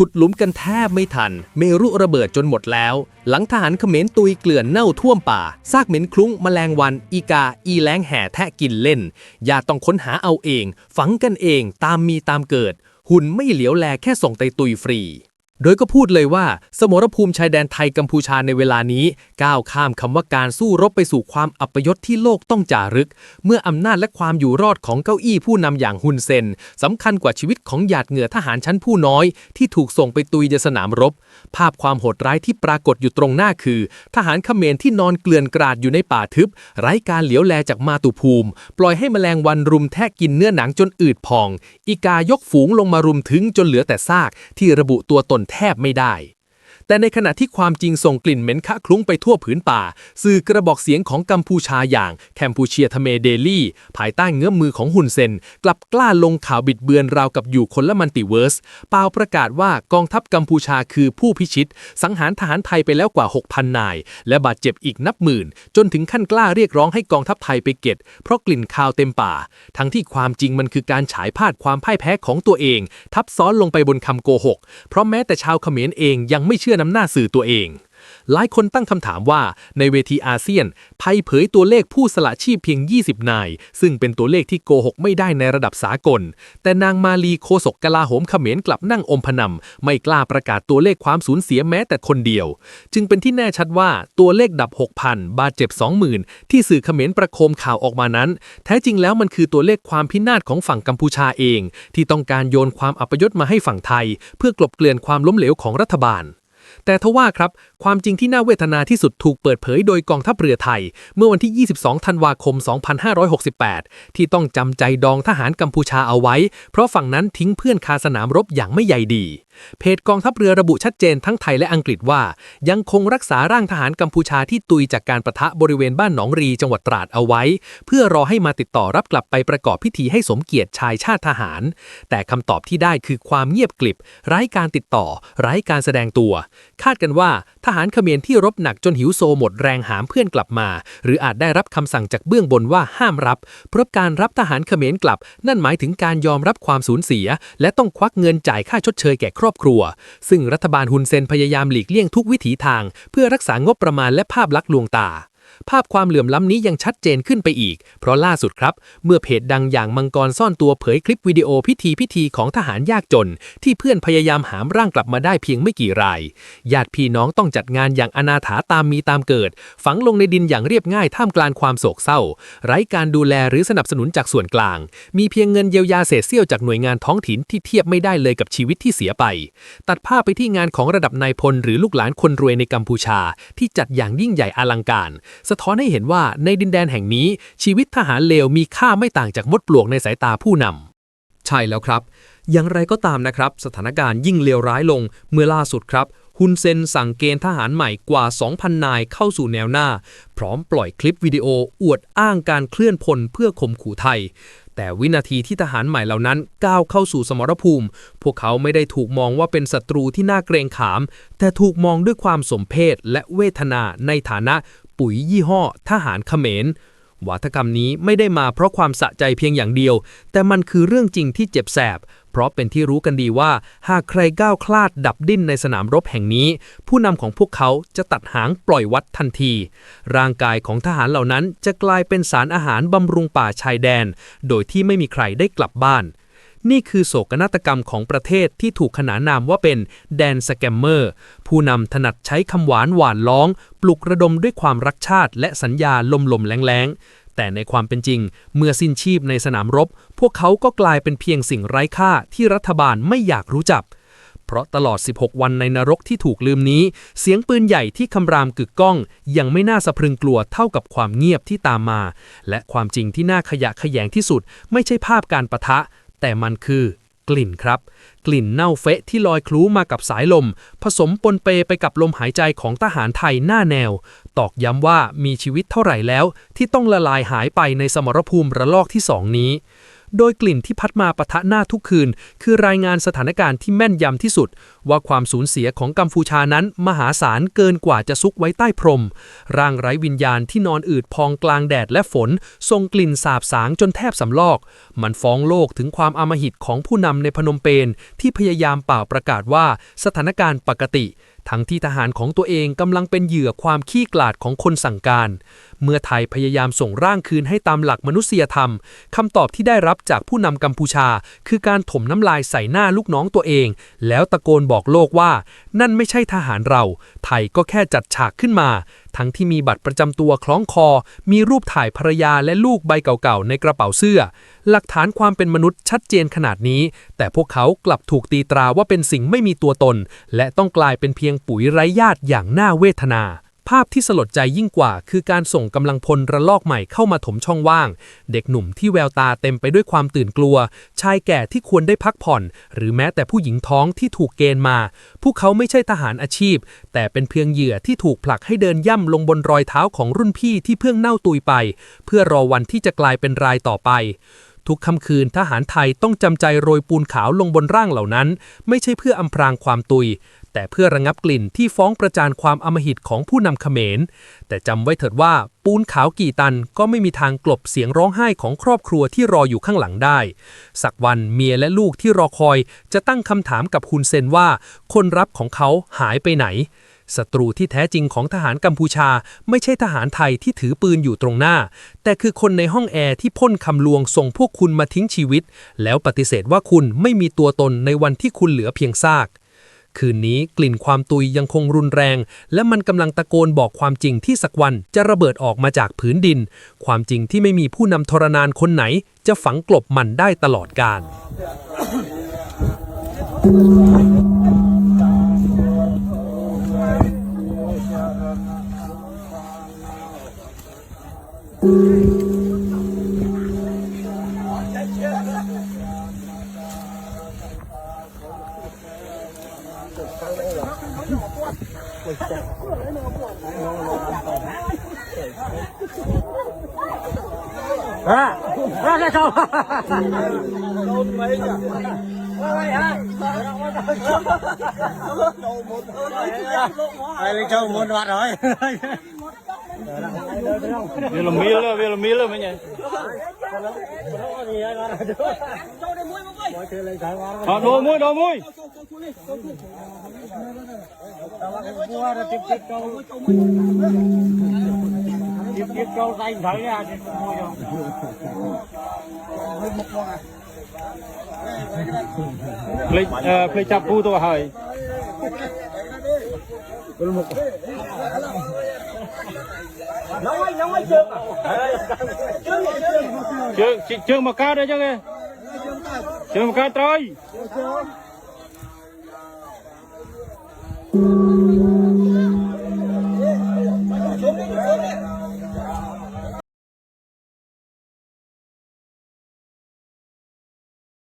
ขุดหลุมกันแทบไม่ทัน เมรุระเบิดจนหมดแล้ว หลังทหารเขมรตุยเกลื่อนเน่าท่วมป่า ซากเหม็นคลุ้งแมลงวัน อีกา อีแรงแห่แทะกินเล่น อย่าต้องค้นหาเอาเอง ฝังกันเองตามมีตามเกิด หุ่นไม่เหลียวแลแค่ส่งไตตุยฟรี โดยก็พูดเลยว่า สมรภูมิชายแดนไทยกัมพูชาในเวลานี้ ก้าวข้ามคำว่าการสู้รบไปสู่ความอัปยศที่โลกต้องจารึก เมื่ออำนาจและความอยู่รอดของเก้าอี้ผู้นำอย่างฮุนเซนสำคัญกว่าชีวิตของหยาดเหงื่อทหารชั้นผู้น้อย ที่ถูกส่งไปตุยในสนามรบ ภาพความโหดร้ายที่ปรากฏอยู่ตรงหน้าคือ ทหารเขมรที่นอนเกลื่อนกราดอยู่ในป่าทึบ ไร้การเหลียวแลจากมาตุภูมิ ปล่อยให้แมลงวันรุมแทะกินเนื้อหนังจนอืดพอง อีกายกฝูงลงมารุมถึงจนเหลือแต่ซากที่ระบุตัวตนแทบไม่ได้ แต่ในขณะที่ความจริงส่งกลิ่นเหม็นคะคลุ้งไปทั่วผืนป่า สื่อกระบอกเสียงของกัมพูชาอย่างแคมพูเชียทเมเดลี่ ภายใต้เงื้อมมือของฮุนเซน กลับกล้าลงข่าวบิดเบือนราวกับอยู่คนละมันติเวิร์สเปล่าประกาศว่ากองทัพกัมพูชาคือผู้พิชิต สังหารทหารไทยไปแล้วกว่า 6,000 นาย และบาดเจ็บอีกนับหมื่น จนถึงขั้นกล้าเรียกร้องให้กองทัพไทยไปเก็บเพราะกลิ่นคาวเต็มป่า ทั้งที่ความจริงมันคือการฉายภาพความพ่ายแพ้ของตัวเอง ทับซ้อนลงไปบนคำโกหก เพราะแม้แต่ชาวเขมรเองยังไม่เชื่อนำหน้าสื่อตัวเอง หลายคนตั้งคำถามว่าในเวทีอาเซียนไทยเผยตัวเลขผู้สละชีพเพียง 20 นาย ซึ่งเป็นตัวเลขที่โกหกไม่ได้ในระดับสากล แต่นางมาลีโคศกกลาโหมเขมรกลับนั่งอมพนำไม่กล้าประกาศตัวเลขความสูญเสียแม้แต่คนเดียว จึงเป็นที่แน่ชัดว่าตัวเลขดับ 6,000 บาดเจ็บ 20,000 ที่สื่อเขมรประโคมข่าวออกมานั้น แท้จริงแล้วมันคือตัวเลขความพินาศของฝั่งกัมพูชาเอง ที่ต้องการโยนความอัปยศมาให้ฝั่งไทย เพื่อกลบเกลื่อนความล้มเหลวของรัฐบาล แต่ทว่าครับ ความจริงที่น่าเวทนาที่สุดถูกเปิดเผยโดยกองทัพเรือไทย เมื่อวันที่ 22 ธันวาคม 2568 ที่ต้องจำใจดองทหารกัมพูชาเอาไว้ เพราะฝั่งนั้นทิ้งเพื่อนคาสนามรบอย่างไม่ใยดี เพจกองทัพเรือระบุชัดเจนทั้งไทยและอังกฤษว่า ยังคงรักษาร่างทหารกัมพูชาที่ตุยจากการประทะบริเวณบ้านหนองรีจังหวัดตราดเอาไว้ เพื่อรอให้มาติดต่อรับกลับไปประกอบพิธีให้สมเกียรติชายชาติทหาร แต่คำตอบที่ได้คือความเงียบกลิบ ไร้การติดต่อ ไร้การแสดงตัวคาดกันว่าทหารเขมรที่รบหนักจนหิวโซหมดแรงหามเพื่อนกลับมา หรืออาจได้รับคำสั่งจากเบื้องบนว่าห้ามรับ เพราะการรับทหารเขมรกลับ นั่นหมายถึงการยอมรับความสูญเสีย และต้องควักเงินจ่ายค่าชดเชยแก่ครอบครัว ซึ่งรัฐบาลฮุนเซนพยายามหลีกเลี่ยงทุกวิถีทาง เพื่อรักษางบประมาณและภาพลักษณ์ลวงตา ภาพความเหลื่อมล้ำนี้ยังชัดเจนขึ้นไปอีก เพราะล่าสุดครับ เมื่อเพจดังอย่างมังกรซ่อนตัวเผยคลิปวิดีโอพิธีพิธีของทหารยากจน ที่เพื่อนพยายามหามร่างกลับมาได้เพียงไม่กี่ราย ญาติพี่น้องต้องจัดงานอย่างอนาถาตามมีตามเกิด ฝังลงในดินอย่างเรียบง่ายท่ามกลางความโศกเศร้า ไร้การดูแลหรือสนับสนุนจากส่วนกลาง มีเพียงเงินเยียวยาเศษเสี้ยวจากหน่วยงานท้องถิ่นที่เทียบไม่ได้เลยกับชีวิตที่เสียไป ตัดภาพไปที่งานของระดับนายพลหรือลูกหลานคนรวยในกัมพูชา ที่จัดอย่างยิ่งใหญ่อลังการสะท้อนให้เห็นว่าในดินแดนแห่งนี้ ชีวิตทหารเลวมีค่าไม่ต่างจากมดปลวกในสายตาผู้นำใช่แล้วครับ อย่างไรก็ตามนะครับ สถานการณ์ยิ่งเลวร้ายลงเมื่อล่าสุดครับฮุนเซนสั่งเกณฑ์ทหารใหม่กว่า 2,000 นายเข้าสู่แนวหน้า พร้อมปล่อยคลิปวิดีโออวดอ้างการเคลื่อนพลเพื่อข่มขู่ไทย แต่วินาทีที่ทหารใหม่เหล่านั้นก้าวเข้าสู่สมรภูมิ พวกเขาไม่ได้ถูกมองว่าเป็นศัตรูที่น่าเกรงขาม แต่ถูกมองด้วยความสมเพชและเวทนาในฐานะ ปุ๋ยยี่ห้อ ทหารเขมรวาทกรรมนี้ไม่ได้มาเพราะความสะใจเพียงอย่างเดียว แต่มันคือเรื่องจริงที่เจ็บแสบ เพราะเป็นที่รู้กันดีว่า หากใครก้าวคลาดดับดิ้นในสนามรบแห่งนี้ ผู้นำของพวกเขาจะตัดหางปล่อยวัดทันที ร่างกายของทหารเหล่านั้นจะกลายเป็นสารอาหารบำรุงป่าชายแดน โดยที่ไม่มีใครได้กลับบ้าน นี่คือโศกนาฏกรรมของประเทศที่ถูกขนานนามว่าเป็นแดนสแกมเมอร์ ผู้นำถนัดใช้คำหวานหวานล้อง ปลุกระดมด้วยความรักชาติ และสัญญาลมลมๆแรงๆแต่ในความเป็นจริง เมื่อสิ้นชีพในสนามรบ พวกเขาก็กลายเป็นเพียงสิ่งไร้ค่าที่รัฐบาลไม่อยากรู้จัก เพราะตลอด 16 วันในนรกที่ถูกลืมนี้ เสียงปืนใหญ่ที่คำรามกึกก้อง ยังไม่น่าสะพรึงกลัวเท่ากับความเงียบที่ตามมา และความจริงที่น่าขยะแขยงที่สุด ไม่ใช่ภาพการประทะ แต่มันคือกลิ่นครับ กลิ่นเน่าเฟะที่ลอยคลุ้มากับสายลม ผสมปนเปไปกับลมหายใจของทหารไทยหน้าแนว ตอกย้ำว่ามีชีวิตเท่าไหร่แล้ว ที่ต้องละลายหายไปในสมรภูมิระลอกที่สองนี้ โดยกลิ่นที่พัดมาปะทะหน้าทุกคืน คือรายงานสถานการณ์ที่แม่นยำที่สุด ว่าความสูญเสียของกัมพูชานั้น มหาศาลเกินกว่าจะซุกไว้ใต้พรม ร่างไร้วิญญาณที่นอนอืดพองกลางแดดและฝนทรงกลิ่นสาบสางจนแทบสำลอก มันฟ้องโลกถึงความอำมหิตของผู้นำในพนมเปญที่พยายามเป่าประกาศว่าสถานการณ์ปกติ ทั้งที่ทหารของตัวเองกำลังเป็นเหยื่อความขี้กลาดของคนสั่งการ เมื่อไทยพยายามส่งร่างคืนให้ตามหลักมนุษยธรรมคำตอบที่ได้รับจากผู้นำกัมพูชา คือการถมน้ำลายใส่หน้าลูกน้องตัวเอง แล้วตะโกนบอกโลกว่า นั่นไม่ใช่ทหารเรา ไทยก็แค่จัดฉากขึ้นมาทั้งที่มีบัตรประจำตัวคล้องคอ มีรูปถ่ายภรรยาและลูกใบเก่าๆ ในกระเป๋าเสื้อ หลักฐานความเป็นมนุษย์ชัดเจนขนาดนี้ แต่พวกเขากลับถูกตีตราว่าเป็นสิ่งไม่มีตัวตน และต้องกลายเป็นเพียงปุ๋ยไร้ญาติอย่างน่าเวทนา ภาพที่สลดใจยิ่งกว่า คือการส่งกำลังพลระลอกใหม่เข้ามาถมช่องว่าง เด็กหนุ่มที่แววตาเต็มไปด้วยความตื่นกลัว ชายแก่ที่ควรได้พักผ่อน หรือแม้แต่ผู้หญิงท้องที่ถูกเกณฑ์มา พวกเขาไม่ใช่ทหารอาชีพ แต่เป็นเพียงเหยื่อที่ถูกผลักให้เดินย่ำลงบนรอยเท้าของรุ่นพี่ที่เพิ่งเน่าตุยไป เพื่อรอวันที่จะกลายเป็นรายต่อไปทุกค่ำคืนทหารไทยต้องจำใจโรยปูนขาวลงบนร่างเหล่านั้น ไม่ใช่เพื่ออำพรางความตุย แต่เพื่อระงับกลิ่นที่ฟ้องประจานความอมหิตของผู้นำเขมร แต่จำไว้เถิดว่าปูนขาวกี่ตันก็ไม่มีทางกลบเสียงร้องไห้ของครอบครัวที่รออยู่ข้างหลังได้ สักวันเมียและลูกที่รอคอยจะตั้งคำถามกับฮุนเซนว่า คนรับของเขาหายไปไหนศัตรูที่แท้จริงของทหารกัมพูชา ไม่ใช่ทหารไทยที่ถือปืนอยู่ตรงหน้า แต่คือคนในห้องแอร์ที่พ่นคำลวงส่งพวกคุณมาทิ้งชีวิต แล้วปฏิเสธว่าคุณไม่มีตัวตนในวันที่คุณเหลือเพียงซาก คืนนี้กลิ่นความตุยยังคงรุนแรง และมันกำลังตะโกนบอกความจริงที่สักวันจะระเบิดออกมาจากผืนดิน ความจริงที่ไม่มีผู้นำทรนานคนไหน จะฝังกลบมันได้ตลอดกาล à, ra cái câu Đây lên câu muốn đoạt rồi. Vì là mía luôn, vì là mía luôn mấy nhỉ. Đó muối, đó muối tiếp tiếp câu tay thấy ra thì mua cho lấy lấy chắp phu tôi hỏi tôi một nóng ấy nóng ấy chương chương chương mà cao đây chứ nghe chương mà cao trời Thank you.